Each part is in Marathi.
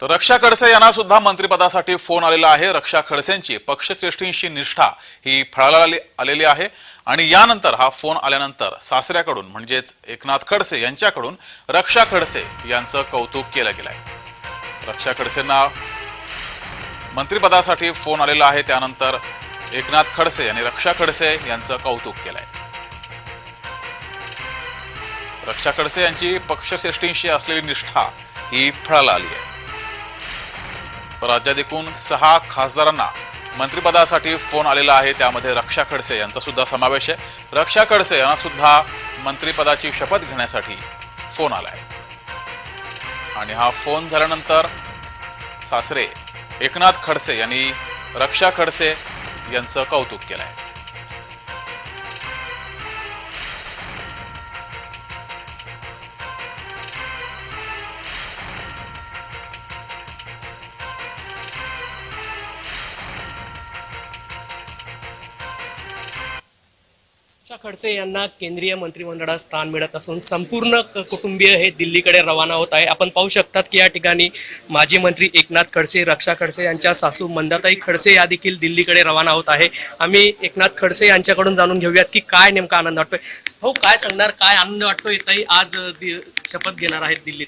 तर रक्षा खडसे यांना सुद्धा मंत्रिपदासाठी फोन आलेला आहे. रक्षा खडसेंची पक्षश्रेष्ठींशी निष्ठा ही फळाला आलेली आहे. आणि यानंतर हा फोन आल्यानंतर सासऱ्याकडून म्हणजेच एकनाथ खडसे यांच्याकडून रक्षा खडसे यांचं कौतुक केलं गेलं आहे रक्षा खडसेंना मंत्रिपदासाठी फोन आलेला आहे. त्यानंतर एकनाथ खडसे यांनी रक्षा खडसे यांचं कौतुक केलंय. रक्षा खडसे यांची पक्षश्रेष्ठींशी असलेली निष्ठा ही फळाला आली आहे. राज्यात एकूण सहा खासदारांना मंत्रिपदासाठी फोन आलेला आहे. त्यामध्ये रक्षा खडसे यांचा सुद्धा समावेश आहे. रक्षा खडसे यांना सुद्धा मंत्रिपदाची शपथ घेण्यासाठी फोन आलाय. आणि हा फोन झाल्यानंतर सासरे एकनाथ खडसे यांनी रक्षा खडसे यांचं कौतुक केलंय. आहे खडसे यांना केंद्रीय मंत्रिमंडळात स्थान मिळत असून संपूर्ण कुटुंबीय हे दिल्लीकडे रवाना होत आहे. आपण पाहू शकतात की या ठिकाणी माजी मंत्री एकनाथ खडसे रक्षा खडसे यांच्या सासू मंदाताई खडसे या देखील दिल्लीकडे रवाना होत आहे. आम्ही एकनाथ खडसे यांच्याकडून जाणून घेऊयात की काय नेमका आनंद वाटतोय. हो काय सांगणार काय आनंद वाटतोय? ताई आज दि- शपथ घेणार आहेत दिल्लीत.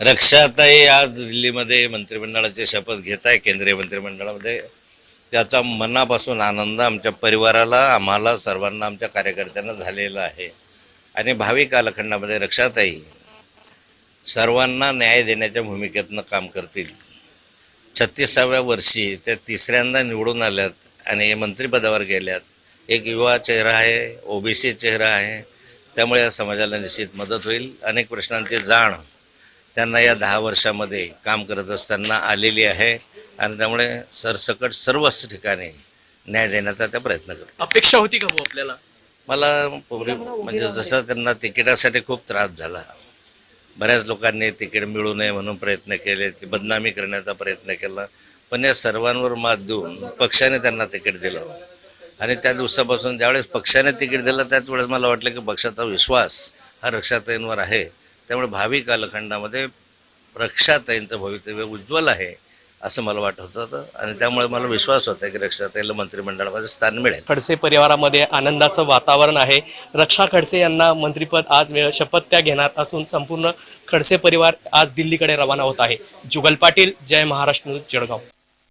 रक्षाताई आज दिल्लीमध्ये मंत्रिमंडळाची शपथ घेत आहे केंद्रीय मंत्रिमंडळामध्ये. त्याचा मनापासून आनंद आमच्या परिवाराला आम्हाला सर्वांना आमच्या कार्यकर्त्यांना झालेला आहे. आणि भावी कालखंडामध्ये रक्षाताई सर्वांना न्याय देण्याच्या भूमिकेतनं काम करतील. छत्तीसाव्या वर्षी त्या तिसऱ्यांदा निवडून आल्यात आणि मंत्रिपदावर गेल्यात. एक युवा चेहरा आहे ओबीसी चेहरा आहे. त्यामुळे या समाजाला निश्चित मदत होईल. अनेक प्रश्नांची जाण त्यांना या दहा वर्षामध्ये काम करत असताना आलेली आहे. आणि त्यामुळे सरसकट सर्वच ठिकाणी न्याय देण्याचा त्या प्रयत्न करतो. अपेक्षा होती का भाऊ आपल्याला? मला पूर्वी म्हणजे जसं त्यांना तिकिटासाठी खूप त्रास झाला. बऱ्याच लोकांनी तिकीट मिळू नये म्हणून प्रयत्न केले ती बदनामी करण्याचा प्रयत्न केला. पण या सर्वांवर मात देऊन पक्षाने त्यांना तिकीट दिलं. आणि त्या दिवसापासून ज्यावेळेस पक्षाने तिकीट दिलं त्याच वेळेस मला वाटलं की पक्षाचा विश्वास हा रक्षाताईंवर आहे. त्यामुळे भावी कालखंडामध्ये रक्षाताईंचं भवितव्य उज्ज्वल आहे. असं मला वाटत होतं. आणि त्यामुळे मला विश्वास होता की रक्षाताईला मंत्रिमंडळामध्ये स्थान मिळेल. खडसे परिवारामध्ये आनंदाचं वातावरण आहे. रक्षा खडसे यांना मंत्रिपद आज वेळ शपथ त्या घेणार असून संपूर्ण खडसे परिवार आज दिल्लीकडे रवाना होत आहे. जुगल पाटील जय महाराष्ट्र न्यूज जळगाव.